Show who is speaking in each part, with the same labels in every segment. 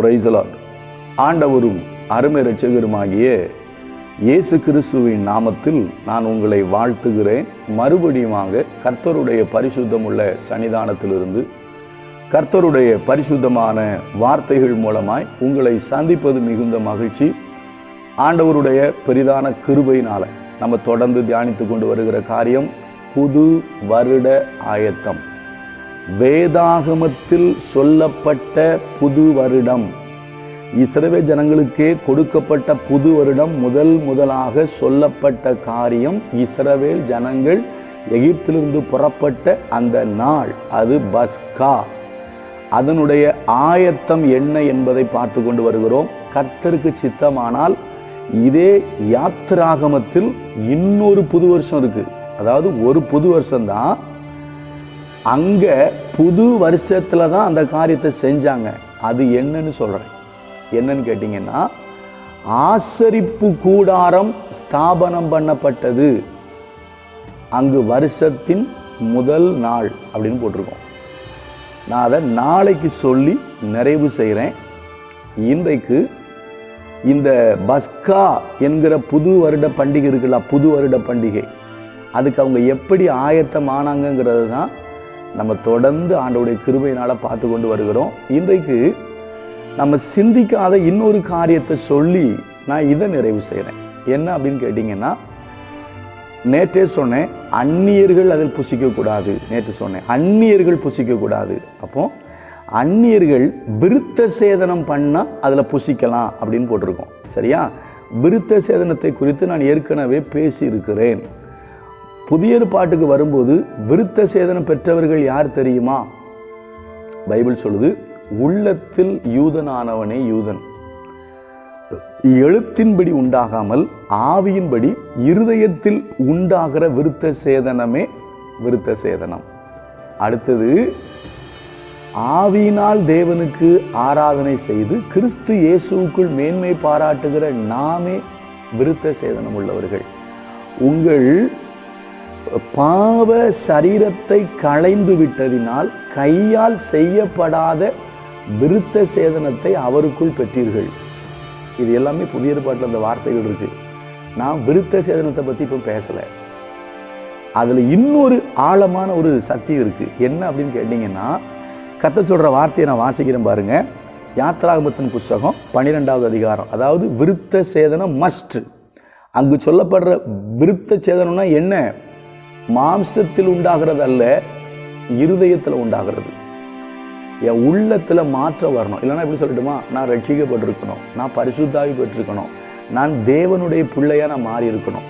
Speaker 1: பிரைசலாட் ஆண்டவரும் அருமை ரட்சகருமாகிய இயேசு கிறிஸ்துவின் நாமத்தில் நான் உங்களை வாழ்த்துகிறேன். மறுபடியுமாக கர்த்தருடைய பரிசுத்தமுள்ள சன்னிதானத்திலிருந்து கர்த்தருடைய பரிசுத்தமான வார்த்தைகள் மூலமாய் உங்களை சந்திப்பது மிகுந்த மகிழ்ச்சி. ஆண்டவருடைய பெரிதான கிருபையினால் நம்ம தொடர்ந்து தியானித்து கொண்டு வருகிற காரியம் புது வருட ஆயத்தம். வேதாகமத்தில் சொல்லப்பட்ட புது வருடம். இஸ்ரவே ஜனங்களுக்கே கொடுக்கப்பட்ட புது வருடம் முதல் முதலாக சொல்லப்பட்ட காரியம் இஸ்ரவேல் ஜனங்கள் எகிப்திலிருந்து புறப்பட்ட அந்த நாள் அது பஸ்கா. அதனுடைய ஆயத்தம் என்ன என்பதை பார்த்து கொண்டு வருகிறோம். கர்த்தருக்கு சித்தமானால் இதே யாத்திராகமத்தில் இன்னொரு புது வருஷம் இருக்கு. அதாவது ஒரு புது வருஷம்தான் அங்கே புது வருஷத்தில் தான் அந்த காரியத்தை செஞ்சாங்க. அது என்னன்னு சொல்கிறேன் என்னன்னு கேட்டிங்கன்னா ஆசரிப்பு கூடாரம் ஸ்தாபனம் பண்ணப்பட்டது. அங்கு வருஷத்தின் முதல் நாள் அப்படின்னு போட்டிருக்கோம். நான் அதை நாளைக்கு சொல்லி நிறைவு செய்கிறேன் இன்றைக்கு இந்த பஸ்கா என்கிற புது வருட பண்டிகை இருக்குல்ல புது வருட பண்டிகை. அதுக்கு அவங்க எப்படி ஆயத்தம் ஆனாங்கங்கிறது தான் நம்ம தொடர்ந்து ஆண்டவுடைய கிருபையினால் பார்த்து கொண்டு வருகிறோம். இன்றைக்கு நம்ம சிந்திக்காத இன்னொரு காரியத்தை சொல்லி நான் இதை நிறைவு செய்கிறேன் என்ன அப்படின்னு கேட்டிங்கன்னா நேற்றே சொன்னேன் அந்நியர்கள் அதில் புசிக்கக்கூடாது. நேற்று சொன்னேன் அந்நியர்கள் புசிக்கக்கூடாது. அப்போ அந்நியர்கள் விருத்த சேதனம் பண்ணால் அதில் புசிக்கலாம் அப்படின்னு போட்டிருக்கோம். சரியா? விருத்த சேதனத்தை குறித்து நான் ஏற்கனவே பேசியிருக்கிறேன். புதிய பாட்டுக்கு வரும்போது விருத்த சேதனம் பெற்றவர்கள் யார் தெரியுமா? பைபிள் சொல்லுது உள்ளத்தில் யூதனானவனே யூதன். எழுத்தின்படி உண்டாகாமல் ஆவியின்படி இருதயத்தில் உண்டாகிற விருத்த சேதனமே விருத்த சேதனம். அடுத்தது ஆவியினால் தேவனுக்கு ஆராதனை செய்து கிறிஸ்து இயேசுவுக்குள் மேன்மை பாராட்டுகிற நாமே விருத்த சேதனம் உள்ளவர்கள். உங்கள் பாவ சரீரத்தை களைந்து விட்டதினால் கையால் செய்யப்படாத விருத்த சேதனத்தை அவருக்குள் பெற்றீர்கள். இது எல்லாமே புதிய ஏற்பாட்டில் அந்த வார்த்தைகள் இருக்கு. நான் விருத்த சேதனத்தை பற்றி இப்போ பேசலை. அதில் இன்னொரு ஆழமான ஒரு சக்தி இருக்கு. என்ன அப்படின்னு கேட்டிங்கன்னா கத்த சொல்கிற வார்த்தையை நான் வாசிக்கிறேன் பாருங்க. யாத்ராகமத்தின் புஸ்தகம் பன்னிரெண்டாவது அதிகாரம். அதாவது விருத்த சேதனம் மஸ்ட் அங்கு சொல்லப்படுற விருத்த சேதனம்னா என்ன? மாம்சத்தில் உண்டாகிறது அல்ல இருதயத்தில் உண்டாகிறது. என் உள்ளத்தில் மாற்றம் வரணும். இல்லைன்னா எப்படி சொல்லட்டுமா? நான் ரட்சிக்கப்பட்டிருக்கணும். நான் பரிசுத்தாவி பெற்றிருக்கணும். நான் தேவனுடைய பிள்ளையா நான் மாறி இருக்கணும்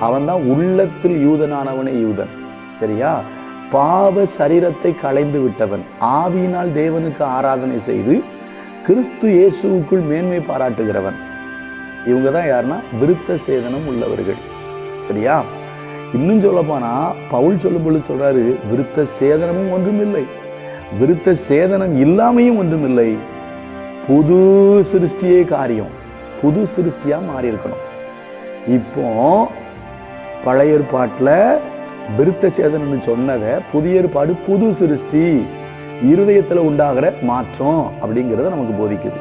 Speaker 1: அவன் தான் உள்ளத்தில் யூதனானவனே யூதன். சரியா? பாவ சரீரத்தை களைந்து விட்டவன். ஆவியினால் தேவனுக்கு ஆராதனை செய்து கிறிஸ்து இயேசுவுக்குள் மேன்மை பாராட்டுகிறவன். இவங்க தான் யாருன்னா? விருத்த சேதனம் உள்ளவர்கள். சரியா? இன்னும் சொல்லப்போனால் பவுல் சொல்லும் பொழுது சொல்றாரு விருத்த சேதனமும் ஒன்றுமில்லை. விருத்த சேதனம் இல்லாமையும் ஒன்றுமில்லை. புது சிருஷ்டியே காரியம். புது சிருஷ்டியா மாறி இருக்கணும். இப்போ பழைய ஏற்பாட்டில் விருத்த சேதனம்னு சொன்னதை புதிய ஏற்பாடு புது சிருஷ்டி இருதயத்தில் உண்டாகிற மாற்றம் அப்படிங்கிறத நமக்கு போதிக்குது.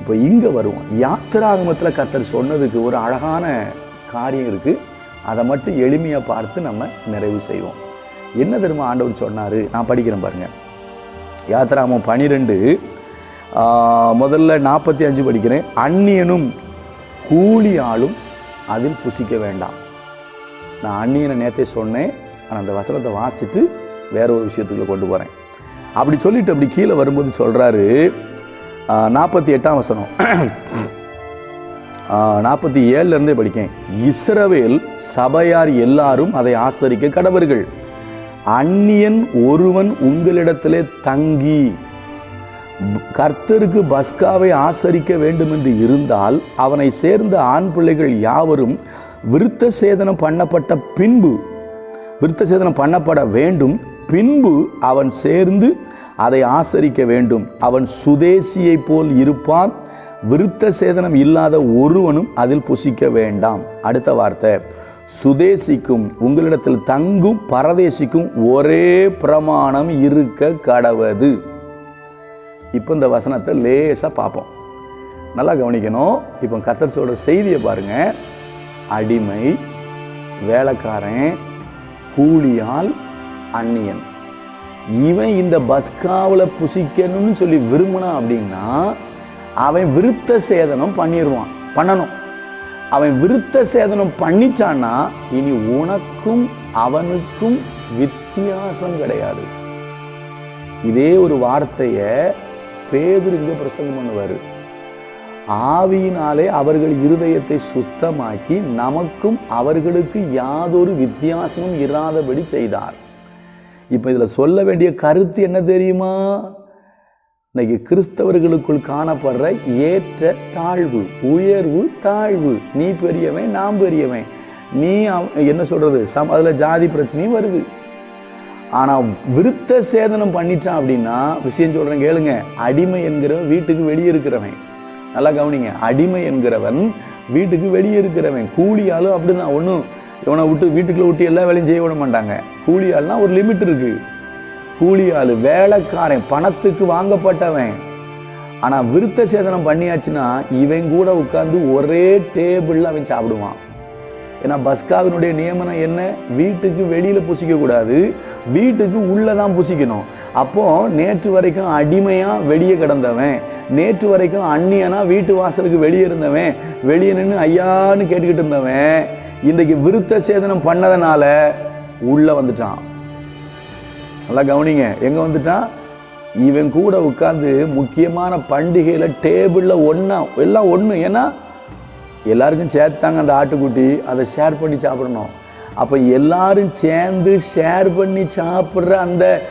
Speaker 1: இப்போ இங்கே வருவோம். யாத்திராகமத்தில் கர்த்தர் சொன்னதுக்கு ஒரு அழகான காரியம் இருக்குது அதை மட்டும் எளிமையாக பார்த்து நம்ம நிறைவு செய்வோம். என்ன தெரியுமா ஆண்டவர் சொன்னார்? நான் படிக்கிறேன் பாருங்கள் யாத்திராமம் பனிரெண்டு முதல்ல நாற்பத்தி அஞ்சு படிக்கிறேன். அந்நியனும் கூலி ஆளும் அதில் புசிக்க வேண்டாம். நான் அந்நியனை நேற்றே சொன்னேன். ஆனால் அந்த வசனத்தை வாசிச்சுட்டு வேற ஒரு விஷயத்துக்குள்ளே கொண்டு போகிறேன் அப்படி சொல்லிட்டு அப்படி கீழே வரும்போது சொல்கிறாரு நாற்பத்தி எட்டாம் வசனம். நாற்பத்தி ஏழுலேருந்தே படிக்கேன். இஸ்ரவேல் சபையார் எல்லாரும் அதை ஆசரிக்க கடவர்கள். அந்நியன் ஒருவன் உங்களிடத்திலே தங்கி கர்த்தருக்கு பஸ்காவை ஆசரிக்க வேண்டும் என்று இருந்தால் அவனை சேர்ந்த ஆண் பிள்ளைகள் யாவரும் விருத்த சேதனம் பண்ணப்பட்ட பின்பு விருத்த சேதனம் பண்ணப்பட வேண்டும். பின்பு அவன் சேர்ந்து அதை ஆசரிக்க வேண்டும். அவன் சுதேசியைப் போல் இருப்பான். விருத்த சேதனம் இல்லாத ஒருவனும் அதில் புசிக்க வேண்டாம். அடுத்த வார்த்தை. சுதேசிக்கும் உங்களிடத்தில் தங்கும் பரதேசிக்கும் ஒரே பிரமாணம் இருக்க கடவது. இப்போ இந்த வசனத்தை லேசாக பார்ப்போம். நல்லா கவனிக்கணும். இப்போ கத்தர் சொல்கிற செய்தியை பாருங்கள் அடிமை வேலைக்காரன் கூலியால் அந்நியன். இவன் இந்த பஸ்காவில் புசிக்கணும்னு சொல்லி விரும்பினான் அப்படின்னா அவன் விருத்த சேதனம் பண்ணிடுவான் பண்ணணும். அவன் விருத்த சேதனம் பண்ணிட்டான்னா இனி உனக்கும் அவனுக்கும் வித்தியாசம் கிடையாது. இதே ஒரு வார்த்தையை பேதுரு இங்கே பிரசங்கம் பண்ணுவார். ஆவியினாலே அவர்கள் இருதயத்தை சுத்தமாக்கி நமக்கும் அவர்களுக்கு யாதொரு வித்தியாசமும் இராதபடி செய்தார். இப்போ இதில் சொல்ல வேண்டிய கருத்து என்ன தெரியுமா? இன்னைக்கு கிறிஸ்தவர்களுக்குள் காணப்படுற ஏற்ற தாழ்வு உயர்வு தாழ்வு. நீ பெரியவன் நாம் பெரியவன். நீ அவ- என்ன சொல்றது? சம் அதில் ஜாதி பிரச்சனையும் வருது. ஆனால் விருத்த சேதனம் பண்ணிட்டான் அப்படின்னா விஷயம் சொல்கிறேன் கேளுங்க அடிமை என்கிறவன் வீட்டுக்கு வெளியே இருக்கிறவன். நல்லா கவனிங்க அடிமை என்கிறவன் வீட்டுக்கு வெளியே இருக்கிறவன். கூலியாலும் அப்படிதான் ஒன்றும் இவனை விட்டு வீட்டுக்குள்ளே விட்டு எல்லா வேலையும் செய்ய விட மாட்டாங்க. கூலி ஒரு லிமிட் இருக்குது கூலி ஆள் வேலைக்காரன் பணத்துக்கு வாங்கப்பட்டவன். ஆனால் விருத்த சேதனம் பண்ணியாச்சுன்னா இவன் கூட உட்காந்து ஒரே டேபிளில் அவன் சாப்பிடுவான். ஏன்னா பஸ்காவினுடைய நியமனம் என்ன? வீட்டுக்கு வெளியில் புசிக்கக்கூடாது வீட்டுக்கு உள்ளே தான் புசிக்கணும். அப்போது நேற்று வரைக்கும் அடிமையாக வெளியே கிடந்தவன். நேற்று வரைக்கும் அந்நியனா வீட்டு வாசலுக்கு வெளியே இருந்தவன். வெளியே நின்று ஐயான்னு கேட்டுக்கிட்டு இருந்தவன். இன்றைக்கு விருத்த சேதனம் பண்ணதுனால உள்ளே வந்துட்டான். நல்லா கவனிங்க. எங்கே வந்துட்டான்? இவன் கூட உட்காந்து முக்கியமான பண்டிகையில் டேபிளில் ஒன்றா எல்லாம் ஒன்று ஏன்னா எல்லாருக்கும் சேர்த்தாங்க அந்த ஆட்டுக்குட்டி. அதை ஷேர் பண்ணி சாப்பிடணும். அப்போ எல்லாரும் சேர்ந்து ஷேர் பண்ணி சாப்பிட்ற அந்த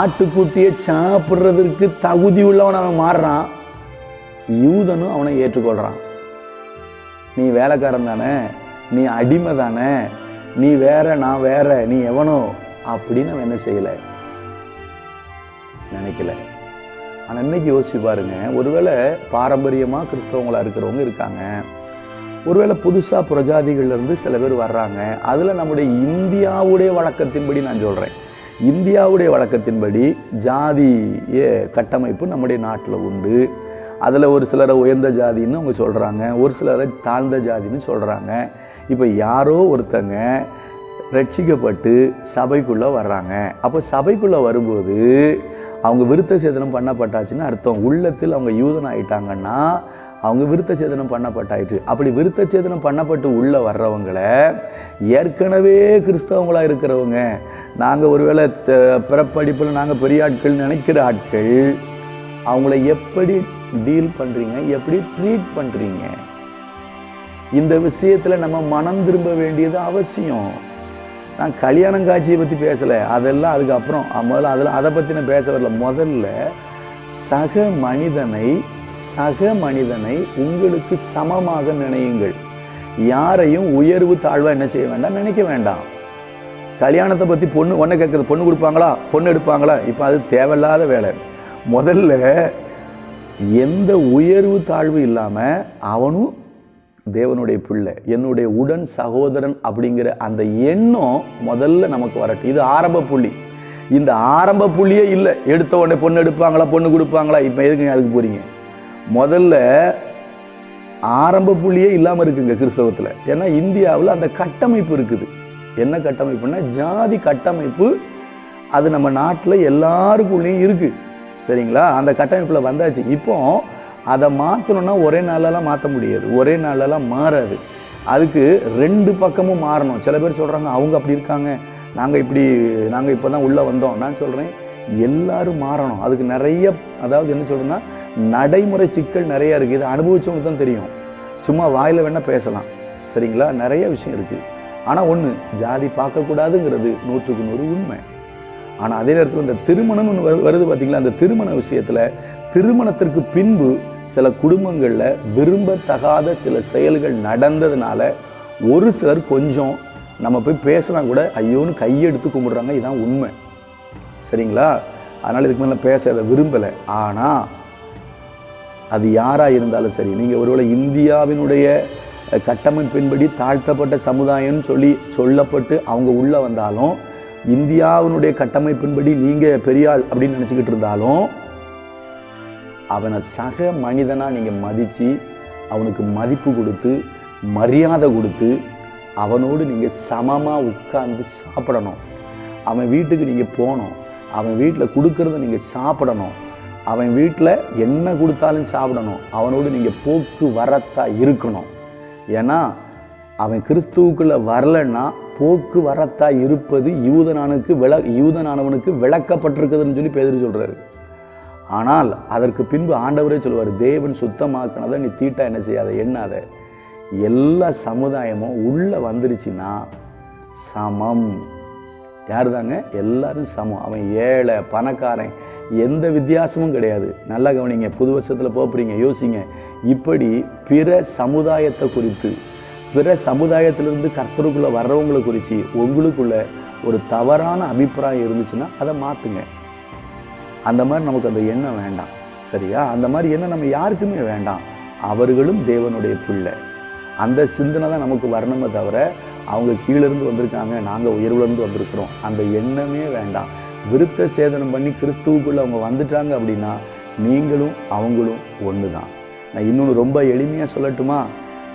Speaker 1: ஆட்டுக்குட்டியை சாப்பிட்றதற்கு தகுதி உள்ளவன் அவன் மாறுறான். யூதனும் அவனை ஏற்றுக்கொள்கிறான் நீ வேலைக்காரன் தானே? நீ அடிமை தானே நீ வேற நான் வேற நீ எவனோ? அப்படின்னு அவன் என்ன செய்யலை? நினைக்கல. ஆனால் இன்னைக்கு யோசிச்சு பாருங்க. ஒருவேளை பாரம்பரியமாக கிறிஸ்தவங்களாக இருக்கிறவங்க இருக்காங்க. ஒருவேளை புதுசாக புரஜாதிகள்லேருந்து சில பேர் வர்றாங்க. அதில் நம்முடைய இந்தியாவுடைய வழக்கத்தின்படி நான் சொல்கிறேன் இந்தியாவுடைய வழக்கத்தின்படி ஜாதிய கட்டமைப்பு நம்முடைய நாட்டில் உண்டு. அதில் ஒரு சிலரை உயர்ந்த ஜாதின்னு அவங்க சொல்கிறாங்க ஒரு சிலரை தாழ்ந்த ஜாதின்னு சொல்கிறாங்க இப்போ யாரோ ஒருத்தங்க ரட்சிக்கப்பட்டு சபைக்குள்ளே வர்றாங்க. அப்போ சபைக்குள்ளே வரும்போது அவங்க விருத்த சேதனம் பண்ணப்பட்டாச்சுன்னு அர்த்தம். உள்ளத்தில் அவங்க யூதன் ஆயிட்டாங்கன்னா அவங்க விருத்த சேதனம் பண்ணப்பட்டாயிற்று. அப்படி விருத்த சேதனம் பண்ணப்பட்டு உள்ளே வர்றவங்களை ஏற்கனவே கிறிஸ்தவங்களாக இருக்கிறவங்க நாங்கள் ஒருவேளை பிறப்படிப்பில் நாங்கள் பெரிய ஆட்கள் நினைக்கிற ஆட்கள் அவங்கள எப்படி டீல் பண்ணுறீங்க எப்படி ட்ரீட் பண்ணுறீங்க இந்த விஷயத்தில் நம்ம மனம் திரும்ப வேண்டியது அவசியம். நான் கல்யாணம் காட்சியை பற்றி பேசலை. அதெல்லாம் அதுக்கப்புறம் முதல்ல அதில் அதை பற்றி நான் பேச வரல. முதல்ல சக மனிதனை சக மனிதனை உங்களுக்கு சமமாக நினையுங்கள். யாரையும் உயர்வு தாழ்வாக என்ன செய்ய வேண்டாம் நினைக்க வேண்டாம். கல்யாணத்தை பற்றி பொண்ணு ஒன்றை கேட்குறது பொண்ணு கொடுப்பாங்களா? பொண்ணு எடுப்பாங்களா? இப்போ அது தேவையில்லாத வேலை. முதல்ல எந்த உயர்வு தாழ்வு இல்லாமல் அவனும் தேவனுடைய பிள்ளை என்னுடைய உடன் சகோதரன் அப்படிங்கிற அந்த எண்ணம் முதல்ல நமக்கு வரட்டும். இது ஆரம்ப புள்ளி. இந்த ஆரம்ப புள்ளியே இல்லை. எடுத்த உடனே பொண்ணு எடுப்பாங்களா பொண்ணு கொடுப்பாங்களா? இப்போ எதுக்கு அதுக்கு போறீங்க? முதல்ல ஆரம்ப புள்ளியே இல்லாமல் இருக்குங்க கிறிஸ்தவத்தில். ஏன்னா இந்தியாவில் அந்த கட்டமைப்பு இருக்குது. என்ன கட்டமைப்புன்னா ஜாதி கட்டமைப்பு அது நம்ம நாட்டில் எல்லாருக்குள்ளேயும் இருக்குது சரிங்களா? அந்த கட்டமைப்பில் வந்தாச்சு. இப்போது அதை மாற்றணும்னா ஒரே நாளெல்லாம் மாற்ற முடியாது. ஒரே நாளெல்லாம் மாறாது. அதுக்கு ரெண்டு பக்கமும் மாறணும். சில பேர் சொல்கிறாங்க அவங்க அப்படி இருக்காங்க. நாங்கள் இப்படி நாங்கள் இப்போ தான் உள்ளே வந்தோம். நான் சொல்கிறேன் எல்லாரும் மாறணும். அதுக்கு நிறைய அதாவது என்ன சொல்கிறேன்னா நடைமுறை சிக்கல் நிறையா இருக்குது இதை அனுபவிச்சவங்களுக்கு தான் தெரியும். சும்மா வாயில் வேணால் பேசலாம். சரிங்களா? நிறைய விஷயம் இருக்குது ஆனால் ஒன்று ஜாதி பார்க்கக்கூடாதுங்கிறது நூற்றுக்கு நூறு உண்மை. ஆனால் அதே நேரத்தில் இந்த திருமணம்னு வரு- வருது பார்த்தீங்களா அந்த திருமண விஷயத்தில் திருமணத்திற்கு பின்பு சில குடும்பங்களில் விரும்பத்தகாத சில செயல்கள் நடந்ததுனால ஒரு சிலர் கொஞ்சம் நம்ம போய் பேசினா கூட ஐயோன்னு கையெடுத்து கும்பிடுறாங்க. இதுதான் உண்மை. சரிங்களா? அதனால் இதுக்கு மேலே பேச அதை விரும்பலை. ஆனால் அது யாராக இருந்தாலும் சரி நீங்கள் ஒருவேளை இந்தியாவினுடைய கட்டமைப்பின்படி தாழ்த்தப்பட்ட சமுதாயம்னு சொல்லி சொல்லப்பட்டு அவங்க உள்ளே வந்தாலும் இந்தியாவினுடைய கட்டமைப்பின்படி நீங்கள் பெரியாள் அப்படின்னு நினச்சிக்கிட்டு இருந்தாலும் அவனை சக மனிதனாக நீங்கள் மதித்து அவனுக்கு மதிப்பு கொடுத்து மரியாதை கொடுத்து அவனோடு நீங்கள் சமமாக உட்கார்ந்து சாப்பிடணும். அவன் வீட்டுக்கு நீங்கள் போகணும். அவன் வீட்டில் கொடுக்கறத நீங்கள் சாப்பிடணும். அவன் வீட்டில் என்ன கொடுத்தாலும் சாப்பிடணும். அவனோடு நீங்கள் போக்கு வரத்தாக இருக்கணும். ஏன்னா அவன் கிறிஸ்துவுக்குள்ளே வரலன்னா போக்கு வரத்தா இருப்பது யூதனானுக்கு விள யூதனானவனுக்கு விளக்கப்பட்டிருக்குதுன்னு சொல்லி பேதர் சொல்கிறாரு ஆனால் அதற்கு பின்பு ஆண்டவரே சொல்லுவார் தேவன் சுத்தமாக்கினதை நீ தீட்டா என்ன செய்யாத? எண்ணாத. எல்லா சமுதாயமும் உள்ளே வந்துருச்சுன்னா சமம். யார் தாங்க எல்லாரும் சமம். அவன் ஏழை பணக்காரன் எந்த வித்தியாசமும் கிடையாது. நல்லா கவனிங்க புது வருஷத்தில் போகிறீங்க யோசிங்க. இப்படி பிற சமுதாயத்தை குறித்து பிற சமுதாயத்திலிருந்து கர்த்தருக்குள்ளே வர்றவங்களை குறித்து உங்களுக்குள்ள ஒரு தவறான அபிப்பிராயம் இருந்துச்சுன்னா அதை மாற்றுங்க அந்த மாதிரி நமக்கு அந்த எண்ணம் வேண்டாம். சரியா? அந்த மாதிரி எண்ணம் நம்ம யாருக்குமே வேண்டாம். அவர்களும் தேவனுடைய பிள்ளை. அந்த சிந்தனை தான் நமக்கு வரணுமே தவிர அவங்க கீழேருந்து வந்திருக்காங்க நாங்கள் உயர்வுலேருந்து வந்திருக்கிறோம். அந்த எண்ணமே வேண்டாம். விருத்த சேதனம் பண்ணி கிறிஸ்துவுக்குள்ளே அவங்க வந்துட்டாங்க அப்படின்னா நீங்களும் அவங்களும் ஒன்று தான் நான் இன்னொன்று ரொம்ப எளிமையாக சொல்லட்டுமா?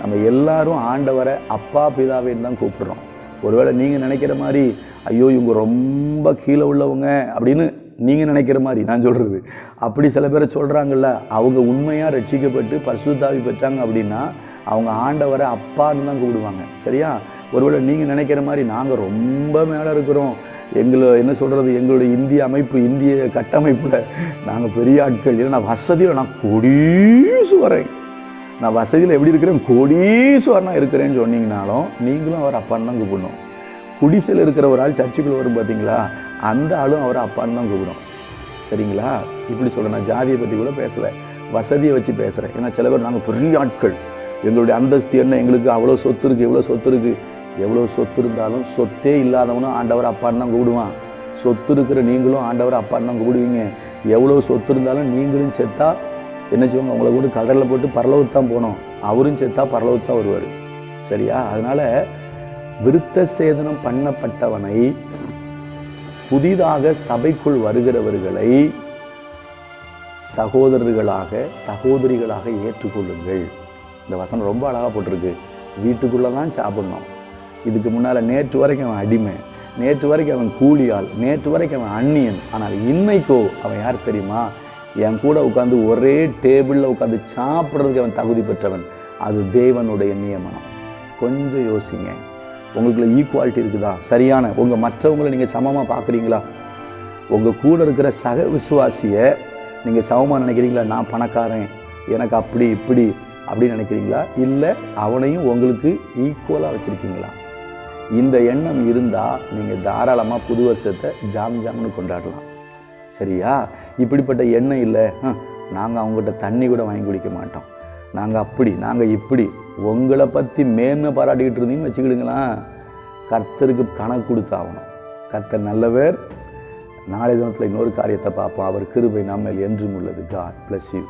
Speaker 1: நம்ம எல்லாரும் ஆண்டவரை அப்பா பிதாவேன்னு தான் கூப்பிடுறோம். ஒருவேளை நீங்கள் நினைக்கிற மாதிரி ஐயோ இவங்க ரொம்ப கீழே உள்ளவங்க அப்படின்னு நீங்கள் நினைக்கிற மாதிரி நான் சொல்கிறது அப்படி சில பேரை சொல்கிறாங்கல்ல அவங்க உண்மையாக ரட்சிக்கப்பட்டு பரிசுத்தாவி பெற்றாங்க அப்படின்னா அவங்க ஆண்டவரை அப்பான்னு தான் கூப்பிடுவாங்க. சரியா? ஒருவேளை நீங்கள் நினைக்கிற மாதிரி நாங்கள் ரொம்ப மேலே இருக்கிறோம். எங்களை என்ன சொல்கிறது எங்களுடைய இந்திய அமைப்பு இந்திய கட்டமைப்பில் நாங்கள் பெரிய ஆட்கள். இல்லை நான் வசதியில் நான் கொடீசுவரேன் நான் வசதியில் எப்படி இருக்கிறேன்? கோடீஸ்வரனா இருக்கிறேன்னு சொன்னீங்கனாலும் நீங்களும் அவர் அப்பான்னு தான் கூப்பிடணும். குடிசையில் இருக்கிற ஒரு ஆள் சர்ச்சுக்குள்ளே வரும் பார்த்தீங்களா அந்த ஆளும் அவரை அப்பான்னு தான் கூப்பிடும். சரிங்களா? இப்படி சொல்ல நான் ஜாதியை பற்றி கூட பேசலை. வசதியை வச்சு பேசுகிறேன் ஏன்னா சில பேர் நாங்கள் பெரிய ஆட்கள். எங்களுடைய அந்தஸ்து என்ன? எங்களுக்கு அவ்வளோ சொத்து இருக்குது எவ்வளோ சொத்து இருக்குது எவ்வளோ சொத்து இருந்தாலும் சொத்தே இல்லாதவனும் ஆண்டவர் அப்பான்னு தான் கூப்பிடுவான். சொத்து இருக்கிற நீங்களும் ஆண்டவர் அப்பான்னு தான் கூப்பிடுவீங்க. எவ்வளோ சொத்து இருந்தாலும் நீங்களும் செத்தா என்ன செய்வாங்க உங்களை கூட கடலில் போட்டு பரலவுக்கு தான் போனோம் அவரும் செத்தா பரலவுக்கு தான் வருவார். சரியா? அதனால் விருத்த சேதனம் பண்ணப்பட்டவனை புதிதாக சபைக்குள் வருகிறவர்களை சகோதரர்களாக சகோதரிகளாக ஏற்றுக்கொள்ளுங்கள். இந்த வசனம் ரொம்ப அழகாக போட்டிருக்கு. வீட்டுக்குள்ளே தான் சாப்பிட்ணும். இதுக்கு முன்னால் நேற்று வரைக்கும் அவன் அடிமை நேற்று வரைக்கும் அவன் கூலியால் நேற்று வரைக்கும் அவன் அந்நியன். ஆனால் இன்னைக்கோ அவன் யார் தெரியுமா? என் கூட உட்காந்து ஒரே டேபிளில் உட்காந்து சாப்பிட்றதுக்கு அவன் தகுதி பெற்றவன். அது தேவனுடைய நியமனம். கொஞ்சம் யோசிங்க. உங்களுக்குள்ள ஈக்குவாலிட்டி இருக்குதா? சரியான உங்கள் மற்றவங்களை நீங்கள் சமமாக பார்க்குறீங்களா? உங்கள் கூட இருக்கிற சக விசுவாசியை நீங்கள் சமமாக நினைக்கிறீங்களா? நான் பணக்காரன் எனக்கு அப்படி இப்படி அப்படின்னு நினைக்கிறீங்களா? இல்லை அவனையும் உங்களுக்கு ஈக்குவலாக வச்சுருக்கீங்களா? இந்த எண்ணம் இருந்தால் நீங்கள் தாராளமாக புது வருஷத்தை ஜாம் ஜாம்னு கொண்டாடலாம். சரியா? இப்படிப்பட்ட எண்ணம் இல்லை. நாங்கள் அவங்ககிட்ட தண்ணி கூட வாங்கி குடிக்க மாட்டோம். நாங்கள் அப்படி நாங்கள் இப்படி. உங்களை பற்றி மேன்மை பாராட்டிக்கிட்டு இருந்தீங்கன்னு வச்சுக்கிடுங்களேன். கர்த்தருக்கு கணக்கு கொடுத்தாகணும். கர்த்தர் நல்லவர். நாளை தினத்தில் இன்னொரு காரியத்தை பார்ப்போம். அவர் கிருபை நம்மேல் என்றும் உள்ளது. God bless you